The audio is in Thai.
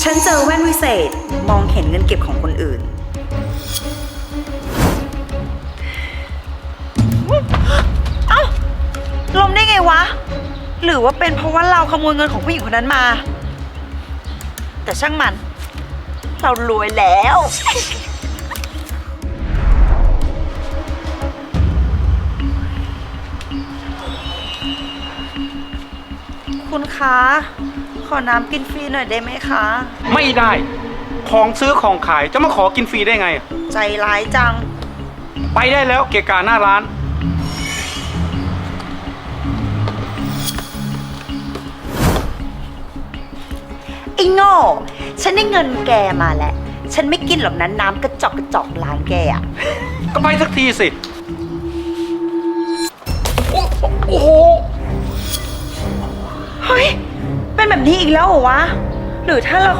ฉันเจอแว่นวิเศษมองเห็นเงินเก็บของคนอื่น เอ้าลมได้ไงวะ หรือว่าเป็นเพราะว่าเราขโมยเงินของผู้หญิงคนนั้นมา แต่ช่างมัน เรารวยแล้ว คุณคะ อน้ำกินฟรีหน่อยได้ไหมคะ ไม่ได้ ของซื้อของขายจะมาขอกินฟรีได้ไง ใจร้ายจัง ไปได้แล้วเกะกาหน้าร้าน ไอ้โง่ ฉันได้เงินแกมาแล้ว ฉันไม่กินหรอกนะน้ำกระจอกกระจอกร้านแกอะ ก็ไปสักทีสิ บนี้อีกแล้วเหรอวะหรือถ้าเรา